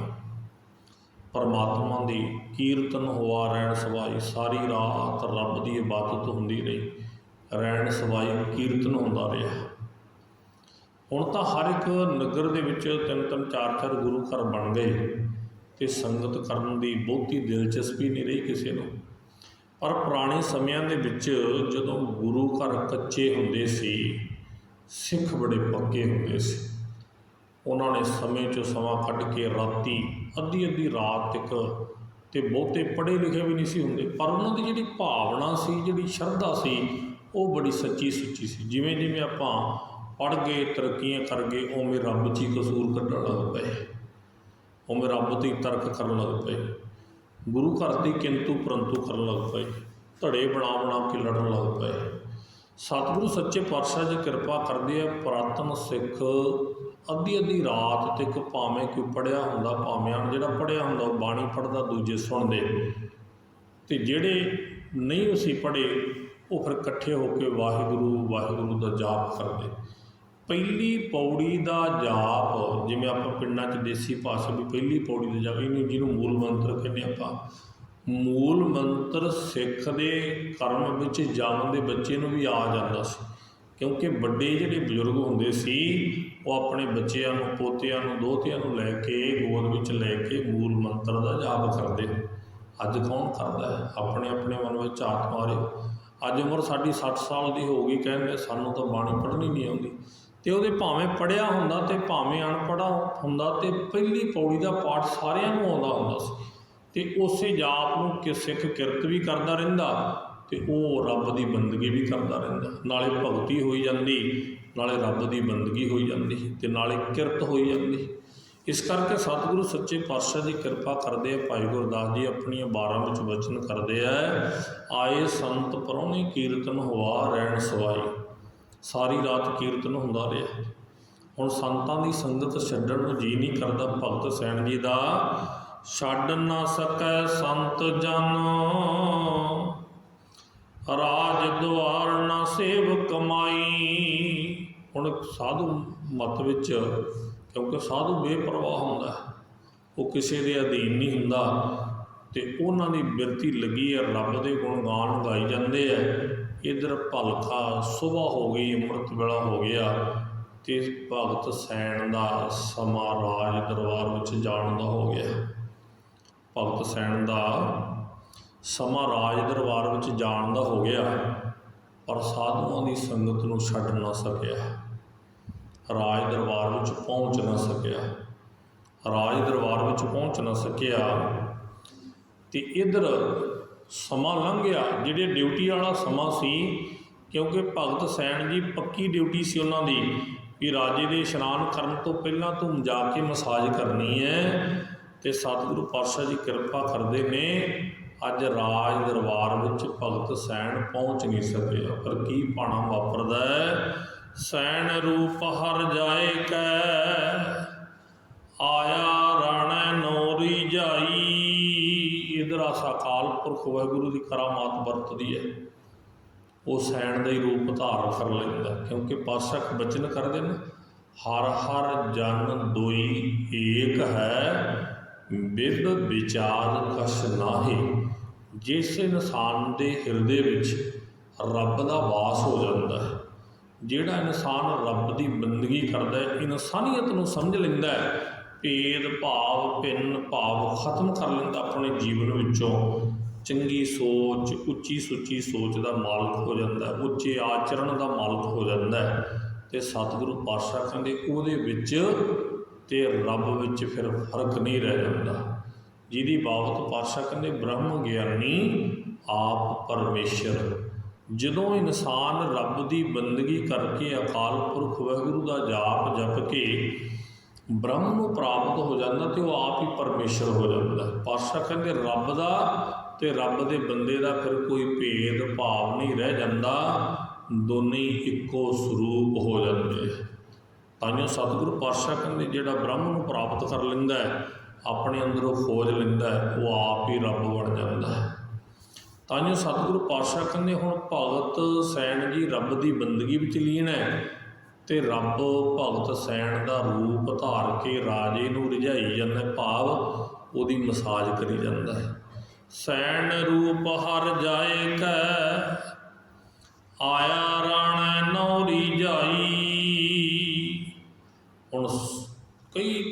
ਪਰਮਾਤਮਾ ਦੀ ਕੀਰਤਨ ਹੋਆ ਰਹਿਣ ਸਵਾਈ, ਸਾਰੀ ਰਾਤ ਰੱਬ ਦੀ ਇਬਾਦਤ ਹੁੰਦੀ ਰਹੀ। ਰਹਿਣ ਸਵਾਈ ਕੀਰਤਨ ਹੁੰਦਾ ਰਿਹਾ। ਹੁਣ ਤਾਂ ਹਰ ਇੱਕ ਨਗਰ ਦੇ ਵਿੱਚ ਤਿੰਨ ਤਿੰਨ, ਚਾਰ ਚਾਰ ਗੁਰੂ ਘਰ ਬਣ ਗਏ ਤੇ ਸੰਗਤ ਕਰਨ ਦੀ ਬਹੁਤੀ ਦਿਲਚਸਪੀ ਨਹੀਂ ਰਹੀ ਕਿਸੇ ਨੂੰ। ਪਰ ਪੁਰਾਣੇ ਸਮਿਆਂ ਦੇ ਵਿੱਚ ਜਦੋਂ ਗੁਰੂ ਘਰ ਕੱਚੇ ਹੁੰਦੇ ਸੀ, ਸਿੱਖ ਬੜੇ ਪੱਕੇ ਹੁੰਦੇ ਸੀ। ਉਹਨਾਂ ਨੇ ਸਮੇਂ 'ਚੋਂ ਸਮਾਂ ਕੱਢ ਕੇ ਰਾਤੀ ਅੱਧੀ ਅੱਧੀ ਰਾਤ ਤੱਕ ਤੇ ਬਹੁਤੇ ਪੜ੍ਹੇ ਲਿਖੇ ਵੀ ਨਹੀਂ ਸੀ ਹੁੰਦੇ, ਪਰ ਉਹਨਾਂ ਦੀ ਜਿਹੜੀ ਭਾਵਨਾ ਸੀ, ਜਿਹੜੀ ਸ਼ਰਧਾ ਸੀ, ਉਹ ਬੜੀ ਸੱਚੀ ਸੁੱਚੀ ਸੀ। ਜਿਵੇਂ ਜਿਵੇਂ ਆਪਾਂ ਪੜ੍ਹ ਗਏ, ਤਰੱਕੀਆਂ ਕਰ ਗਏ, ਉਵੇਂ ਰੱਬ 'ਚ ਹੀ ਕਸੂਰ ਕੱਢਣ ਲੱਗ ਪਏ। ਉਵੇਂ ਰੱਬ ਤੇ ਤਰਕ ਕਰਨ ਲੱਗ ਪਏ। ਗੁਰੂ ਘਰ ਦੀ ਕਿੰਤੂ ਪਰੰਤੂ ਕਰਨ ਲੱਗ ਪਏ, ਧੜੇ ਬਣਾ ਬਣਾ ਕੇ ਲੜਨ ਲੱਗ ਪਏ। ਸਤਿਗੁਰੂ ਸੱਚੇ ਪਾਤਸ਼ਾਹ ਜੀ ਕਿਰਪਾ ਕਰਦੇ ਆ, ਪੁਰਾਤਨ ਸਿੱਖ ਅੱਧੀ ਅੱਧੀ ਰਾਤ ਤੱਕ ਭਾਵੇਂ ਕੋਈ ਪੜਿਆ ਹੁੰਦਾ, ਭਾਵੇਂ ਅਣ ਜਿਹੜਾ ਪੜਿਆ ਹੁੰਦਾ, ਉਹ ਬਾਣੀ ਪੜਦਾ ਦੂਜੇ ਸੁਣਦੇ। ਤੇ ਜਿਹੜੇ ਨਹੀਂ ਅਸੀਂ ਪੜੇ ਉਹ ਫਿਰ ਇਕੱਠੇ ਹੋ ਕੇ ਵਾਹਿਗੁਰੂ ਵਾਹਿਗੁਰੂ ਦਾ ਜਾਪ ਕਰਦੇ। ਪਹਿਲੀ ਪੌੜੀ ਦਾ ਜਾਪ, ਜਿਵੇਂ ਆਪਾਂ ਪਿੰਡਾਂ 'ਚ ਦੇਸੀ ਭਾਸ਼ਾ ਵੀ ਪਹਿਲੀ ਪੌੜੀ ਦਾ ਜਾਪ ਇਹਨੂੰ ਜਿਹਨੂੰ ਮੂਲ ਮੰਤਰ ਕਹਿੰਦੇ ਆਪਾਂ। ਮੂਲ ਮੰਤਰ ਸਿੱਖ ਦੇ ਕਰਮ ਵਿੱਚ ਜੰਮਦੇ ਬੱਚੇ ਨੂੰ ਵੀ ਆ ਜਾਂਦਾ ਸੀ। ਕਿਉਂਕਿ ਵੱਡੇ ਜਿਹੜੇ ਬਜ਼ੁਰਗ ਹੁੰਦੇ ਸੀ, ਉਹ ਆਪਣੇ ਬੱਚਿਆਂ ਨੂੰ, ਪੋਤਿਆਂ ਨੂੰ ਦੋਹਤਿਆਂ ਨੂੰ ਲੈ ਕੇ ਗੋਦ ਵਿੱਚ ਲੈ ਕੇ ਮੂਲ ਮੰਤਰ ਦਾ ਜਾਪ ਕਰਦੇ ਅੱਜ ਕੌਣ ਕਰਦਾ ਹੈ? ਆਪਣੇ ਆਪਣੇ ਮਨ ਵਿੱਚ ਆਤਮਾ ਮਾਰੇ ਅੱਜ ਉਮਰ ਸਾਡੀ 60 ਸਾਲ ਦੀ ਹੋ ਗਈ, ਕਹਿੰਦੇ ਸਾਨੂੰ ਤਾਂ ਬਾਣੀ ਪੜ੍ਹਨੀ ਨਹੀਂ ਆਉਂਦੀ। ਤੇ ਉਹਦੇ ਭਾਵੇਂ ਪੜਿਆ ਹੁੰਦਾ ਤੇ ਭਾਵੇਂ ਅਨਪੜ੍ਹਾ ਹੁੰਦਾ ਤੇ ਪਹਿਲੀ ਪੌੜੀ ਦਾ ਪਾਠ ਸਾਰਿਆਂ ਨੂੰ ਆਉਂਦਾ ਹੁੰਦਾ ਸੀ। ਤੇ ਉਸੇ ਜਾਪ ਨੂੰ ਕਿ ਸਿੱਖ ਕਿਰਤ ਵੀ ਕਰਦਾ ਰਹਿੰਦਾ ਤੇ ਉਹ ਰੱਬ ਦੀ ਬੰਦਗੀ ਵੀ ਕਰਦਾ ਰਹਿੰਦਾ। ਨਾਲੇ ਭਗਤੀ ਹੋਈ ਜਾਂਦੀ, ਨਾਲੇ ਰੱਬ ਦੀ ਬੰਦਗੀ ਹੋਈ ਜਾਂਦੀ ਤੇ ਨਾਲੇ ਕਿਰਤ ਹੋਈ ਜਾਂਦੀ। ਇਸ ਕਰਕੇ ਸਤਿਗੁਰੂ ਸੱਚੇ ਪਾਤਸ਼ਾਹ ਦੀ ਕਿਰਪਾ ਕਰਦੇ ਆ, ਭਾਈ ਗੁਰਦਾਸ ਜੀ ਆਪਣੀਆਂ 12 ਵਿੱਚ ਵਚਨ ਕਰਦੇ ਆ, ਆਏ ਸੰਤ ਪਰੋਣੇ ਕੀਰਤਨ ਹੋਆ ਰਹਿਣ ਸਵਾਈ। ਸਾਰੀ ਰਾਤ ਕੀਰਤਨ ਹੁੰਦਾ ਰਿਹਾ। ਹੁਣ ਸੰਤਾਂ ਦੀ ਸੰਗਤ ਛੱਡਣ ਨੂੰ ਜੀ ਨਹੀਂ ਕਰਦਾ ਭਗਤ ਸੈਣ ਜੀ ਦਾ। ਛੱਡ ਨਾ ਸਕੈ ਸੰਤ ਜਨ। ਰਾਜ ਦੁਆਰ ਨਾ ਸੇਵ ਕਮਾਈ। ਹੁਣ ਸਾਧੂ ਮਤ ਵਿੱਚ, ਕਿਉਂਕਿ ਸਾਧੂ ਬੇਪਰਵਾਹ ਹੁੰਦਾ ਉਹ ਕਿਸੇ ਦੇ ਅਧੀਨ ਨਹੀਂ ਹੁੰਦਾ ਤੇ ਉਹਨਾਂ ਦੀ ਬਿਰਤੀ ਲੱਗੀ ਹੈ, ਰੱਬ ਦੇ ਗੁਣ ਗਾਣ ਗਾਈ ਜਾਂਦੇ ਆ ਇਧਰ ਭਲਖਾ ਸੁਬਹ ਹੋ ਗਈ, ਅੰਮ੍ਰਿਤ ਵੇਲਾ ਹੋ ਗਿਆ। ਤੇ ਭਗਤ ਸੈਣ ਦਾ ਸਮਾਂ ਰਾਜ ਦਰਬਾਰ ਵਿੱਚ ਜਾਣ ਦਾ ਹੋ ਗਿਆ। ਭਗਤ ਸੈਣ ਦਾ ਸਮਾਂ ਰਾਜ ਦਰਬਾਰ ਵਿੱਚ ਜਾਣ ਦਾ ਹੋ ਗਿਆ, ਪਰ ਸਾਧੂਆਂ ਦੀ ਸੰਗਤ ਨੂੰ ਛੱਡ ਨਾ ਸਕਿਆ। ਰਾਜ ਦਰਬਾਰ ਵਿੱਚ ਪਹੁੰਚ ਨਾ ਸਕਿਆ। ਰਾਜ ਦਰਬਾਰ ਵਿੱਚ ਪਹੁੰਚ ਨਾ ਸਕਿਆ। ਤੇ ਇਧਰ ਸਮਾਂ ਲੰਘ ਗਿਆ। ਜਿਹੜੇ ਡਿਊਟੀ ਵਾਲਾ ਸਮਾਂ ਸੀ, ਕਿਉਂਕਿ ਭਗਤ ਸੈਣ ਜੀ ਪੱਕੀ ਡਿਊਟੀ ਸੀ ਉਹਨਾਂ ਦੀ, ਵੀ ਰਾਜੇ ਦੇ ਇਸ਼ਨਾਨ ਕਰਨ ਤੋਂ ਪਹਿਲਾਂ ਤੂੰ ਜਾ ਕੇ ਮਸਾਜ ਕਰਨੀ ਹੈ ਤੇ ਸਤਿਗੁਰੂ ਪਾਤਸ਼ਾਹ ਜੀ ਕਿਰਪਾ ਕਰਦੇ ਨੇ, ਅੱਜ ਰਾਜ ਦਰਬਾਰ ਵਿੱਚ ਭਗਤ ਸੈਣ ਪਹੁੰਚ ਨਹੀਂ ਸਕਿਆ ਪਰ ਕੀ ਪਾਣਾ ਵਾਪਰਦਾ ਹੈ? ਸੈਣ ਰੂਪ ਹਰ ਜਾਏ ਕੈ, ਆਇਆ ਰਾਣਾ ਨੋਰੀ ਜਾਈ। ਇਧਰ ਆਸਾ ਪੁਰਖ ਵਾਹਿਗੁਰੂ ਦੀ ਕਰਾਮਾਤ ਵਰਤਦੀ ਹੈ। ਉਹ ਸੈਣ ਦਾ ਹੀ ਰੂਪ ਧਾਰਨ ਕਰ ਲੈਂਦਾ ਕਿਉਂਕਿ ਪਾਸ਼ਕ ਬਚਨ ਕਰਦੇ ਨੇ, ਹਰ ਹਰ ਜਨ ਦੋਈ ਏਕ ਹੈ ਬਿਬ ਵਿਚਾਰ ਕਛ ਨਾਹੀ। ਜਿਸ ਇਨਸਾਨ ਦੇ ਹਿਰਦੇ ਵਿੱਚ ਰੱਬ ਦਾ ਵਾਸ ਹੋ ਜਾਂਦਾ ਹੈ, ਜਿਹੜਾ ਇਨਸਾਨ ਰੱਬ ਦੀ ਬੰਦਗੀ ਕਰਦਾ ਹੈ, ਇਨਸਾਨੀਅਤ ਨੂੰ ਸਮਝ ਲੈਂਦਾ ਹੈ ਭੇਦ ਭਾਵ ਭਿੰਨ ਭਾਵ ਖਤਮ ਕਰ ਲੈਂਦਾ ਆਪਣੇ ਜੀਵਨ ਵਿੱਚੋਂ। ਚੰਗੀ ਸੋਚ, ਉੱਚੀ ਸੁੱਚੀ ਸੋਚ ਦਾ ਮਾਲਕ ਹੋ ਜਾਂਦਾ ਹੈ। ਉੱਚੇ ਆਚਰਣ ਦਾ ਮਾਲਕ ਹੋ ਜਾਂਦਾ ਹੈ। ਤੇ ਸਤਿਗੁਰੂ ਪਾਤਸ਼ਾਹ ਕਹਿੰਦੇ, ਉਹਦੇ ਵਿੱਚ ਤੇ ਰੱਬ ਵਿੱਚ ਫਿਰ ਫ਼ਰਕ ਨਹੀਂ ਰਹਿ ਜਾਂਦਾ। ਜਿਹਦੀ ਬਾਬਤ ਪਾਤਸ਼ਾਹ ਕਹਿੰਦੇ, ਬ੍ਰਹਮ ਗਿਆਨੀ ਆਪ ਪਰਮੇਸ਼ਰ। ਜਦੋਂ ਇਨਸਾਨ ਰੱਬ ਦੀ ਬੰਦਗੀ ਕਰਕੇ ਅਕਾਲ ਪੁਰਖ ਵਾਹਿਗੁਰੂ ਦਾ ਜਾਪ ਜਪ ਕੇ ਬ੍ਰਹਮ ਨੂੰ ਪ੍ਰਾਪਤ ਹੋ ਜਾਂਦਾ ਤੇ ਉਹ ਆਪ ਹੀ ਪਰਮੇਸ਼ਰ ਹੋ ਜਾਂਦਾ। ਪਾਤਸ਼ਾਹ ਕਹਿੰਦੇ, ਰੱਬ ਦਾ ਤੇ ਰੱਬ ਦੇ ਬੰਦੇ ਦਾ ਫਿਰ ਕੋਈ ਭੇਦ ਭਾਵ ਨਹੀਂ ਰਹਿ ਜਾਂਦਾ। ਦੋਨੇ ਇੱਕੋ ਸਰੂਪ ਹੋ ਜਾਂਦੇ ਤਾਂਯੋ ਸਤਿਗੁਰੂ ਪਾਤਸ਼ਾਹ ਕਹਿੰਦੇ, ਜਿਹੜਾ ਬ੍ਰਹਮ ਨੂੰ ਪ੍ਰਾਪਤ ਕਰ ਲੈਂਦਾ ਹੈ, ਆਪਣੇ ਅੰਦਰੋਂ ਖੋਜ ਲੈਂਦਾ ਹੈ, ਉਹ ਆਪ ਹੀ ਰੱਬ ਬਣ ਜਾਂਦਾ ਹੈ। ਤਾਂਯੋ ਸਤਿਗੁਰੂ ਪਾਤਸ਼ਾਹ ਕਹਿੰਦੇ, ਹੁਣ ਭਗਤ ਸੈਣ ਜੀ ਰੱਬ ਦੀ ਬੰਦਗੀ ਵਿੱਚ ਲੀਨ ਹੈ। ਤੇ ਰੱਬ ਭਗਤ ਸੈਣ ਦਾ ਰੂਪ ਧਾਰ ਕੇ ਰਾਜੇ ਨੂੰ ਰਿਝਾਈ ਜਾਂਦਾ ਭਾਵ ਉਹਦੀ ਮਸਾਜ ਕਰੀ ਜਾਂਦਾ ਹੈ। ਸੈਣ ਰੂਪ ਹਰ ਜਾਏ ਕੈ, ਆਇਆ ਰਾਣ ਨੌਰੀ ਜਾਈ। ਹੁਣ ਕਈ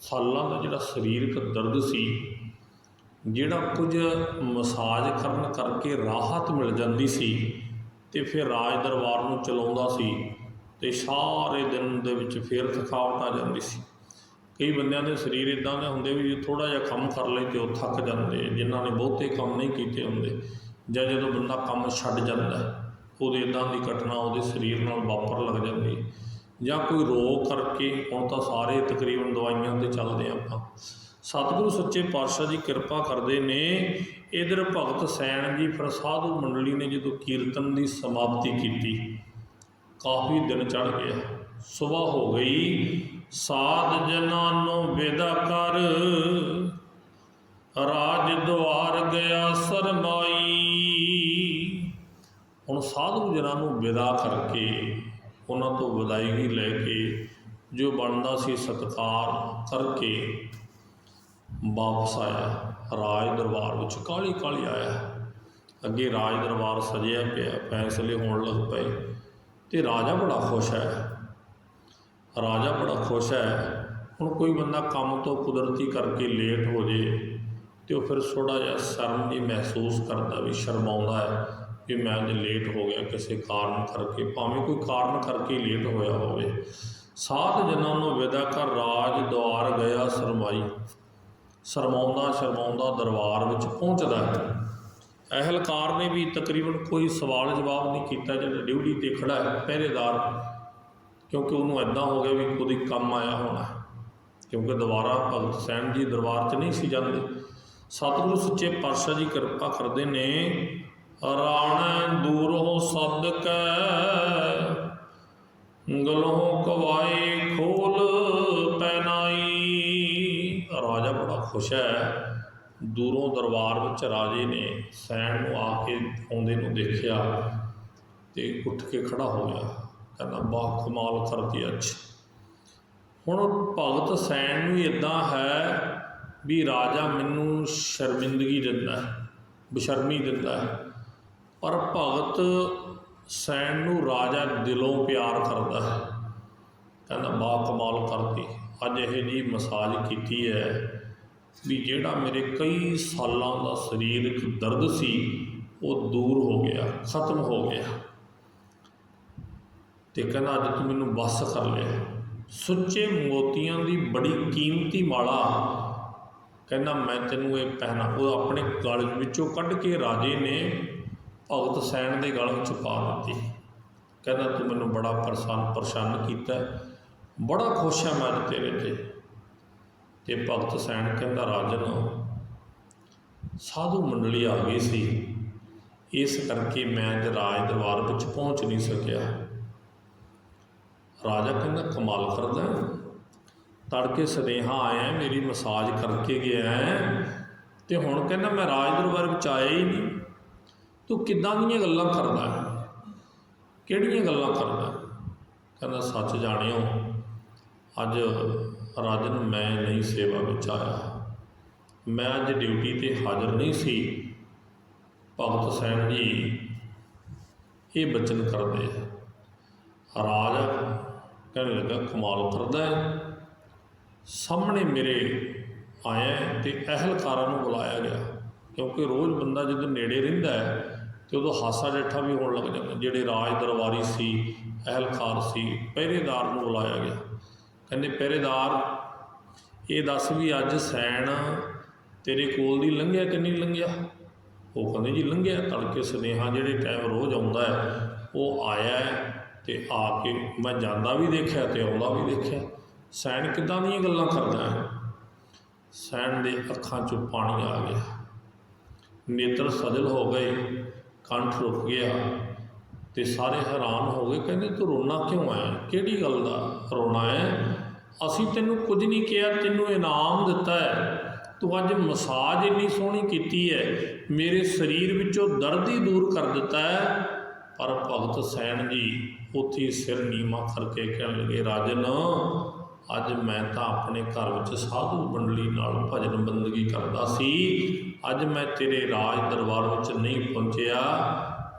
ਸਾਲਾਂ ਦਾ ਜਿਹੜਾ ਸਰੀਰਕ ਦਰਦ ਸੀ, ਜਿਹੜਾ ਕੁਝ ਮਸਾਜ ਕਰਨ ਕਰਕੇ ਰਾਹਤ ਮਿਲ ਜਾਂਦੀ ਸੀ ਤੇ ਫਿਰ ਰਾਜ ਦਰਬਾਰ ਨੂੰ ਚਲਾਉਂਦਾ ਸੀ ਤੇ ਸਾਰੇ ਦਿਨ ਦੇ ਵਿੱਚ ਫਿਰ ਥਕਾਵਟ ਆ ਜਾਂਦੀ ਸੀ। ਕਈ ਬੰਦਿਆਂ ਦੇ ਸਰੀਰ ਇਦਾਂ ਦੇ ਹੁੰਦੇ ਵੀ ਥੋੜਾ ਜਿਹਾ ਕੰਮ ਕਰ ਲਈ ਤੇ ਉਹ ਥੱਕ ਜਾਂਦੇ, ਜਿਨ੍ਹਾਂ ਨੇ ਬਹੁਤੇ ਕੰਮ ਨਹੀਂ ਕੀਤੇ ਹੁੰਦੇ ਜਾਂ ਜਦੋਂ ਬੰਦਾ ਕੰਮ ਛੱਡ ਜਾਂਦਾ, ਉਹਦੇ ਇਦਾਂ ਦੀ ਘਟਨਾ ਉਹਦੇ ਸਰੀਰ ਨਾਲ ਵਾਪਰ ਲੱਗ ਜਾਂਦੀ ਜਾਂ ਕੋਈ ਰੋਗ ਕਰਕੇ ਹੁਣ ਤਾਂ ਸਾਰੇ ਤਕਰੀਬਨ ਦਵਾਈਆਂ ਤੇ ਚੱਲਦੇ ਆ ਆਪਾਂ। ਸਤਿਗੁਰੂ ਸੱਚੇ ਪਾਤਸ਼ਾਹ ਜੀ ਕਿਰਪਾ ਕਰਦੇ ਨੇ, ਇਧਰ ਭਗਤ ਸੈਣ ਜੀ ਫਿਰ ਸਾਧੂ ਮੰਡਲੀ ਨੇ ਜਦੋਂ ਕੀਰਤਨ ਦੀ ਸਮਾਪਤੀ ਕੀਤੀ ਕਾਫੀ ਦਿਨ ਚੜ ਗਿਆ। ਸਵੇਰ ਹੋ ਗਈ। ਸਾਧ ਜਨਾਂ ਨੂੰ ਵਿਦਾ ਕਰ। ਰਾਜ ਦੁਆਰ ਗਿਆ ਸਰਮਾਈ। ਹੁਣ ਸਾਧੂ ਜਨਾਂ ਨੂੰ ਵਿਦਾ ਕਰਕੇ ਉਹਨਾਂ ਤੋਂ ਵਿਦਾਇਗੀ ਲੈ ਕੇ ਜੋ ਬਣਦਾ ਸੀ ਸਤਕਾਰ ਕਰਕੇ ਵਾਪਸ ਆਇਆ। ਰਾਜ ਦਰਬਾਰ ਵਿੱਚ ਕਾਲੀ ਕਾਲੀ ਆਇਆ। ਅੱਗੇ ਰਾਜ ਦਰਬਾਰ ਸਜਿਆ ਪਿਆ। ਫੈਸਲੇ ਹੋਣ ਲੱਗ ਪਏ। ਤੇ ਰਾਜਾ ਬੜਾ ਖੁਸ਼ ਹੈ। ਰਾਜਾ ਬੜਾ ਖੁਸ਼ ਹੈ। ਹੁਣ ਕੋਈ ਬੰਦਾ ਕੰਮ ਤੋਂ ਕੁਦਰਤੀ ਕਰਕੇ ਲੇਟ ਹੋ ਜੇ ਤੇ ਉਹ ਫਿਰ ਥੋੜਾ ਜਿਹਾ ਸ਼ਰਮ ਜੀ ਮਹਿਸੂਸ ਕਰਦਾ ਵੀ ਸ਼ਰਮਾਉਂਦਾ ਹੈ ਕਿ ਮੈਂ ਅੱਜ ਲੇਟ ਹੋ ਗਿਆ ਕਿਸੇ ਕਾਰਨ ਕਰਕੇ, ਭਾਵੇਂ ਕੋਈ ਕਾਰਨ ਕਰਕੇ ਲੇਟ ਹੋਇਆ ਹੋਵੇ। ਸਾਧ ਜਨਾਂ ਨੂੰ ਵਿਦਾ ਕਰ ਰਾਜ ਦੁਆਰ ਗਿਆ ਸਰਮਾਈ। ਸ਼ਰਮਾਉਂਦਾ ਸ਼ਰਮਾਉਂਦਾ ਦਰਬਾਰ ਵਿੱਚ ਪਹੁੰਚਦਾ ਹੈ। ਅਹਿਲਕਾਰ ਨੇ ਵੀ ਤਕਰੀਬਨ ਕੋਈ ਸਵਾਲ ਜਵਾਬ ਨਹੀਂ ਕੀਤਾ ਜਿਹੜਾ ਡਿਊਟੀ ਤੇ ਖੜਾ ਹੈ, ਪਹਿਰੇਦਾਰ। ਕਿਉਂਕਿ ਉਹਨੂੰ ਐਦਾਂ ਹੋ ਗਿਆ ਵੀ ਕੋਈ ਕੰਮ ਆਇਆ ਹੋਣਾ ਕਿਉਂਕਿ ਦੁਬਾਰਾ ਭਗਤ ਸੈਣ ਜੀ ਦਰਬਾਰ 'ਚ ਨਹੀਂ ਸੀ ਜਾਂਦੇ। ਸਤਿਗੁਰੂ ਸੱਚੇ ਪਾਤਸ਼ਾਹ ਜੀ ਕਿਰਪਾ ਕਰਦੇ ਨੇ, ਰਾਣਾ ਦੂਰੋਂ ਸੱਦ ਗਲੋਂ ਕਵਾਏ ਖੋਲ ਪੈਨਾਈ ਰਾਜਾ ਬੜਾ ਖੁਸ਼ ਹੈ। ਦੂਰੋਂ ਦਰਬਾਰ ਵਿੱਚ ਰਾਜੇ ਨੇ ਸੈਣ ਨੂੰ ਆ ਕੇ ਆਉਂਦੇ ਨੂੰ ਦੇਖਿਆ ਤੇ ਉੱਠ ਕੇ ਖੜਾ ਹੋ ਗਿਆ। ਕਹਿੰਦਾ ਬਾ ਕਮਾਲ ਕਰਤੀ ਅੱਜ। ਹੁਣ ਭਗਤ ਸੈਣ ਨੂੰ ਇਦਾਂ ਹੈ ਵੀ ਰਾਜਾ ਮੈਨੂੰ ਸ਼ਰਮਿੰਦਗੀ ਦਿੰਦਾ ਹੈ, ਬਸ਼ਰਮੀ ਦਿੰਦਾ ਹੈ। ਪਰ ਭਗਤ ਸੈਣ ਨੂੰ ਰਾਜਾ ਦਿਲੋਂ ਪਿਆਰ ਕਰਦਾ ਹੈ। ਕਹਿੰਦਾ ਬਾ ਕਮਾਲ ਕਰਤੀ ਅੱਜ ਇਹ ਜੀ ਮਸਾਜ ਕੀਤੀ ਹੈ। ਵੀ ਜਿਹੜਾ ਮੇਰੇ ਕਈ ਸਾਲਾਂ ਦਾ ਸਰੀਰਕ ਦਰਦ ਸੀ, ਉਹ ਦੂਰ ਹੋ ਗਿਆ, ਖਤਮ ਹੋ ਗਿਆ। ਤੇ ਕਹਿੰਦਾ, ਅੱਜ ਤੂੰ ਮੈਨੂੰ ਬਸ ਕਰ ਲਿਆ ਸੁੱਚੇ ਮੋਤੀਆਂ ਦੀ ਬੜੀ ਕੀਮਤੀ ਮਾਲਾ। ਕਹਿੰਦਾ, ਮੈਂ ਤੈਨੂੰ ਇਹ ਪਹਿਨਾ। ਉਹ ਆਪਣੇ ਗਲ ਵਿੱਚੋਂ ਕੱਢ ਕੇ ਰਾਜੇ ਨੇ ਭਗਤ ਸੈਣ ਦੇ ਗਲ ਵਿੱਚ ਪਾ ਦਿੱਤੀ। ਕਹਿੰਦਾ, ਤੂੰ ਮੈਨੂੰ ਬੜਾ ਪਰੇਸ਼ਾਨ ਪਰੇਸ਼ਾਨ ਕੀਤਾ। ਬੜਾ ਖੁਸ਼ ਹਾਂ ਮੈਂ ਤੇਰੇ ਤੇ। ਤੇ ਭਗਤ ਸੈਣ ਕਹਿੰਦਾ ਰਾਜਨ ਸਾਧੂ ਮੰਡਲੀ ਆ ਗਈ ਸੀ। ਇਸ ਕਰਕੇ ਮੈਂ ਅੱਜ ਰਾਜ ਦਰਬਾਰ ਵਿੱਚ ਪਹੁੰਚ ਨਹੀਂ ਸਕਿਆ। ਰਾਜਾ ਕਹਿੰਦਾ ਕਮਾਲ ਕਰਦਾ ਤੜਕੇ ਸੁਨੇਹਾ ਆਇਆ ਮੇਰੀ ਮਸਾਜ ਕਰਕੇ ਗਿਆ ਹੈ, ਤੇ ਹੁਣ ਕਹਿੰਦਾ ਮੈਂ ਰਾਜ ਦਰਬਾਰ ਵਿੱਚ ਆਇਆ ਹੀ ਨਹੀਂ। ਤੂੰ ਕਿੱਦਾਂ ਦੀਆਂ ਗੱਲਾਂ ਕਰਦਾ ਹੈ? ਕਿਹੜੀਆਂ ਗੱਲਾਂ ਕਰਦਾ ਕਹਿੰਦਾ ਸੱਚ ਜਾਣਿਓ ਅੱਜ ਰਾਜਨ ਮੈਂ ਨਹੀਂ ਸੇਵਾ ਵਿੱਚ ਆਇਆ। ਮੈਂ ਅੱਜ ਡਿਊਟੀ ਤੇ ਹਾਜ਼ਰ ਨਹੀਂ ਸੀ। ਭਗਤ ਸੈਣ ਜੀ ਇਹ ਬਚਨ ਕਰਦੇ ਆ। ਰਾਜ ਕਹਿਣ ਲੱਗਾ, ਕਮਾਲ ਕਰਦਾ ਹੈ। ਸਾਹਮਣੇ ਮੇਰੇ ਆਇਆ ਤੇ ਅਹਿਲਕਾਰਾਂ ਨੂੰ ਬੁਲਾਇਆ ਗਿਆ। ਕਿਉਂਕਿ ਰੋਜ਼ ਬੰਦਾ ਜਦੋਂ ਨੇੜੇ ਰਹਿੰਦਾ ਹੈ ਤੇ ਉਦੋਂ ਹਾਸਾ ਡੇਠਾ ਵੀ ਹੋਣ ਲੱਗ ਜਾਂਦਾ। ਜਿਹੜੇ ਰਾਜ ਦਰਬਾਰੀ ਸੀ, ਅਹਿਲਕਾਰ ਸੀ, ਪਹਿਰੇਦਾਰ ਨੂੰ ਬੁਲਾਇਆ ਗਿਆ। ਕਹਿੰਦੇ ਪਹਿਰੇਦਾਰ ਇਹ ਦੱਸ ਵੀ ਅੱਜ ਸੈਣ ਤੇਰੇ ਕੋਲ ਦੀ ਲੰਘਿਆ ਕਿ ਨਹੀਂ ਲੰਘਿਆ? ਉਹ ਕਹਿੰਦੇ, ਜੀ ਲੰਘਿਆ, ਤੜਕੇ ਸੁਨੇਹਾ ਜਿਹੜੇ ਟਾਈਮ ਰੋਜ਼ ਆਉਂਦਾ ਹੈ, ਉਹ ਆਇਆ ਹੈ ਤੇ ਆ ਕੇ ਮੈਂ ਜਾਂਦਾ ਵੀ ਦੇਖਿਆ ਤੇ ਆਉਂਦਾ ਵੀ ਦੇਖਿਆ। ਸੈਣ ਕਿੱਦਾਂ ਦੀਆਂ ਗੱਲਾਂ ਕਰਦਾ ਹੈ? ਸੈਣ ਦੇ ਅੱਖਾਂ 'ਚੋਂ ਪਾਣੀ ਆ ਗਿਆ। ਨੇਤਰ ਸਜਲ ਹੋ ਗਏ, ਕੰਠ ਰੁਕ ਗਿਆ ਤੇ ਸਾਰੇ ਹੈਰਾਨ ਹੋ ਗਏ, ਕਹਿੰਦੇ, ਤੂੰ ਰੋਣਾ ਕਿਉਂ ਆਇਆ? ਕਿਹੜੀ ਗੱਲ ਦਾ? ਰੋਣਾ ਹੈ। ਅਸੀਂ ਤੈਨੂੰ ਕੁਝ ਨਹੀਂ ਕਿਹਾ, ਤੈਨੂੰ ਇਨਾਮ ਦਿੱਤਾ ਹੈ। ਤੂੰ ਅੱਜ ਮਸਾਜ ਇੰਨੀ ਸੋਹਣੀ ਕੀਤੀ ਹੈ। ਮੇਰੇ ਸਰੀਰ ਵਿੱਚੋਂ ਦਰਦ ਹੀ ਦੂਰ ਕਰ ਦਿੱਤਾ ਹੈ। ਪਰ ਭਗਤ ਸੈਣ ਜੀ, ਉੱਥੇ ਸਿਰ ਨੀਵਾਂ ਕਰਕੇ ਕਹਿਣ ਲੱਗੇ, ਰਾਜਨ, ਅੱਜ ਮੈਂ ਤਾਂ ਆਪਣੇ ਘਰ ਵਿੱਚ ਸਾਧੂ ਮੰਡਲੀ ਨਾਲ ਭਜਨ ਬੰਦਗੀ ਕਰਦਾ ਸੀ। ਅੱਜ ਮੈਂ ਤੇਰੇ ਰਾਜ ਦਰਬਾਰ ਵਿੱਚ ਨਹੀਂ ਪਹੁੰਚਿਆ।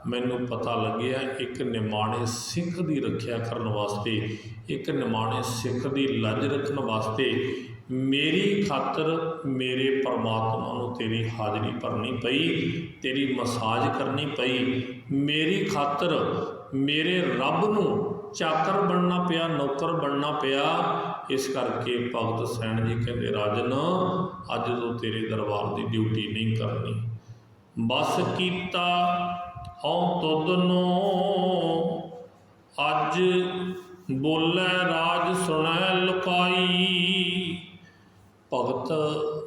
ਮੈਨੂੰ ਪਤਾ ਲੱਗਿਆ, ਇੱਕ ਨਿਮਾਣੇ ਸਿੱਖ ਦੀ ਰੱਖਿਆ ਕਰਨ ਵਾਸਤੇ, ਇੱਕ ਨਿਮਾਣੇ ਸਿੱਖ ਦੀ ਲੱਜ ਰੱਖਣ ਵਾਸਤੇ ਮੇਰੀ ਖਾਤਰ ਮੇਰੇ ਪਰਮਾਤਮਾ ਨੂੰ ਤੇਰੀ ਹਾਜ਼ਰੀ ਭਰਨੀ ਪਈ, ਤੇਰੀ ਮਸਾਜ ਕਰਨੀ ਪਈ। ਮੇਰੀ ਖਾਤਰ ਮੇਰੇ ਰੱਬ ਨੂੰ ਚਾਕਰ ਬਣਨਾ ਪਿਆ, ਨੌਕਰ ਬਣਨਾ ਪਿਆ। ਇਸ ਕਰਕੇ ਭਗਤ ਸੈਣ ਜੀ ਕਹਿੰਦੇ, ਰਾਜਨ, ਅੱਜ ਤੋਂ ਤੇਰੇ ਦਰਬਾਰ ਦੀ ਡਿਊਟੀ ਨਹੀਂ ਕਰਨੀ। ਬਸ ਕੀਤਾ ਹਉ ਤੁਧ ਅੱਜ ਬੋਲੇ ਰਾਜ ਸੁਣੈ ਲੁਕਾਈ। ਭਗਤ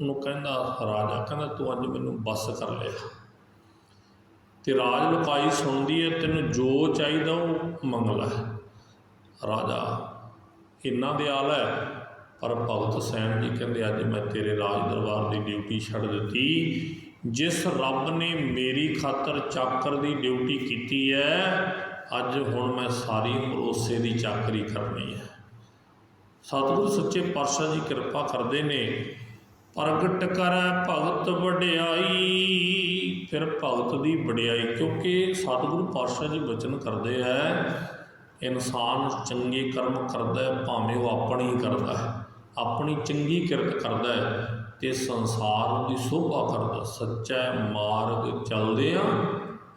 ਨੂੰ ਕਹਿੰਦਾ, ਰਾਜਾ, ਕਹਿੰਦਾ ਤੂੰ ਅੱਜ ਮੈਨੂੰ ਬਸ ਕਰ ਲਿਆ ਤੇ ਰਾਜ ਲੁਕਾਈ ਸੁਣਦੀ ਹੈ ਤੈਨੂੰ ਜੋ ਚਾਹੀਦਾ ਉਹ ਮੰਗ ਲੈ। ਰਾਜਾ, ਇੰਨਾ ਦਿਆਲ ਹੈ, ਪਰ ਭਗਤ ਸੈਣ ਜੀ ਕਹਿੰਦੇ, ਅੱਜ ਮੈਂ ਤੇਰੇ ਰਾਜ ਦਰਬਾਰ ਦੀ ਡਿਊਟੀ ਛੱਡ ਦਿੱਤੀ। ਜਿਸ ਰੱਬ ਨੇ ਮੇਰੀ ਖਾਤਰ ਚਾਕਰ ਦੀ ਡਿਊਟੀ ਕੀਤੀ ਹੈ, ਅੱਜ ਹੁਣ ਮੈਂ ਸਾਰੀ ਉਮਰ ਦੀ ਚਾਕਰੀ ਕਰਨੀ ਹੈ। ਸਤਿਗੁਰੂ ਸੱਚੇ ਪਾਤਸ਼ਾਹ ਜੀ ਕਿਰਪਾ ਕਰਦੇ ਨੇ। ਪ੍ਰਗਟ ਕਰੈ ਭਗਤ ਵਡਿਆਈ, ਫਿਰ ਭਗਤ ਦੀ ਵਡਿਆਈ, ਕਿਉਂਕਿ ਸਤਿਗੁਰੂ ਪਾਤਸ਼ਾਹ ਜੀ ਬਚਨ ਕਰਦੇ ਹੈ, ਇਨਸਾਨ ਚੰਗੇ ਕਰਮ ਕਰਦਾ ਹੈ, ਭਾਵੇਂ ਉਹ ਆਪਣੀ ਕਰਦਾ ਹੈ, ਆਪਣੀ ਚੰਗੀ ਕਿਰਤ ਕਰਦਾ ਹੈ। ਤੇ ਸੰਸਾਰ ਦੀ ਸ਼ੋਭਾ ਕਰਦਾ, ਸੱਚਾ ਮਾਰਗ ਚੱਲਦੇ ਆ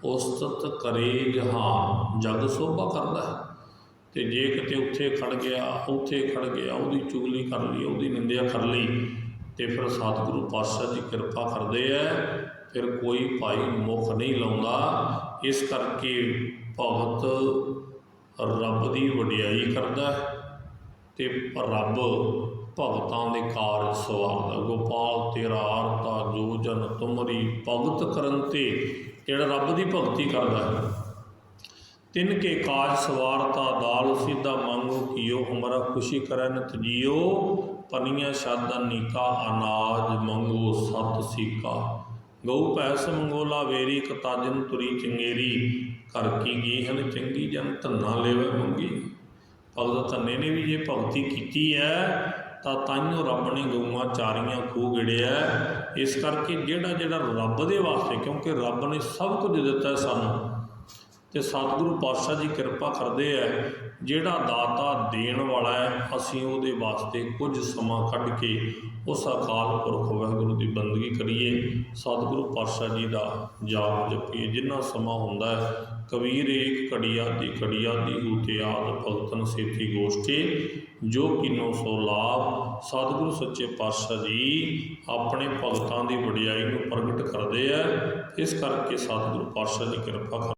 ਉਸਤਤ ਕਰੇ ਜਹਾਨ, ਜਗ ਸ਼ੋਭਾ ਕਰਦਾ ਹੈ। ਤੇ ਜੇ ਕਿਤੇ ਉੱਥੇ ਖੜ ਗਿਆ, ਉੱਥੇ ਖੜ ਗਿਆ, ਉਹਦੀ ਚੁਗਲੀ ਕਰ ਲਈ, ਉਹਦੀ ਨਿੰਦਿਆ ਕਰ ਲਈ, ਤੇ ਫਿਰ ਸਤਿਗੁਰੂ ਪਾਤਸ਼ਾਹ ਜੀ ਕਿਰਪਾ ਕਰਦੇ ਐ ਫਿਰ ਕੋਈ ਭਾਈ ਮੁਖ ਨਹੀਂ ਲਾਉਂਦਾ। ਇਸ ਕਰਕੇ ਭਗਤ ਰੱਬ ਦੀ ਵਡਿਆਈ ਕਰਦਾ ਹੈ ਤੇ ਰੱਬ ਭਗਤਾਂ ਦੇ ਕਾਰਜ ਸਵਾਰਦਾ ਗੋਪਾਲ ਤੇਰਾ ਆਰਤਾ ਜੋ ਜਨ ਤੁਮਰੀ ਭਗਤ ਕਰਨ ਤੇ, ਜਿਹੜਾ ਰੱਬ ਦੀ ਭਗਤੀ ਕਰਦਾ ਹੈ। ਤਿੰਨ ਕੇ ਕਾਜ ਸਵਾਰਤਾ ਦਾਲ ਸਿੱਧਾ ਮੰਗੋ ਕੀਓ, ਹਮਰਾ ਖੁਸ਼ੀ ਕਰਨ ਤਜੀਓ, ਪਨੀਆਂ ਸ਼ਾਦਾ ਨੀਕਾ, ਅਨਾਜ ਮੰਗੋ ਸਤ ਸੀਕਾ। ਗਊ ਪੈਸ ਮੰਗੋਲਾ ਵੇਰੀ ਕਤਾਜਨ ਤੁਰੀ ਚੰਗੇਰੀ ਕਰ ਕੀ ਗੀ ਹਨ ਚੰਗੀ ਜਨ ਧੰਨਾ ਲੈਵੇ ਮੰਗੀ। ਭਗਤ ਧੰਨੇ ਨੇ ਵੀ ਜੇ ਭਗਤੀ ਕੀਤੀ ਹੈ ਤਾਂ ਤਾਈਓ ਰੱਬ ਨੇ ਗਊਆਂ, ਚਾਰੀਆਂ, ਖੂਹ ਗਿੜਿਆ ਇਸ ਕਰਕੇ ਜਿਹੜਾ ਜਿਹੜਾ ਰੱਬ ਦੇ ਵਾਸਤੇ, ਕਿਉਂਕਿ ਰੱਬ ਨੇ ਸਭ ਕੁਝ ਦਿੱਤਾ ਸਾਨੂੰ ਤੇ ਸਤਿਗੁਰੂ ਪਾਤਸ਼ਾਹ ਜੀ ਕਿਰਪਾ ਕਰਦੇ ਆ, ਜਿਹੜਾ ਦਾਤਾ ਦੇਣ ਵਾਲਾ ਹੈ, ਅਸੀਂ ਉਹਦੇ ਵਾਸਤੇ ਕੁਝ ਸਮਾਂ ਕੱਢ ਕੇ ਉਸ ਅਕਾਲ ਪੁਰਖ ਵਾਹਿਗੁਰੂ ਦੀ ਬੰਦਗੀ ਕਰੀਏ। ਸਤਿਗੁਰੂ ਪਾਤਸ਼ਾਹ ਜੀ ਦਾ ਜਾਪ ਜਪੀਏ, ਜਿੰਨਾ ਸਮਾਂ ਹੁੰਦਾ ਹੈ, ਕਬੀਰ ਏਕ ਘੜੀਆ ਦੀ ਘੜੀਆ ਦੀ ਹੂਤੇ ਆਦ ਭਗਤਨ ਸੇਤੀ ਗੋਸ਼ਟੇ ਜੋ ਕਿਨੋ ਸੋ ਲਾਭ। ਸਤਿਗੁਰੂ ਸੱਚੇ ਪਾਤਸ਼ਾਹ ਜੀ ਆਪਣੇ ਭਗਤਾਂ ਦੀ ਵਡਿਆਈ ਨੂੰ ਪ੍ਰਗਟ ਕਰਦੇ ਆ। ਇਸ ਕਰਕੇ ਸਤਿਗੁਰੂ ਪਾਤਸ਼ਾਹ ਜੀ ਕਿਰਪਾ ਕਰ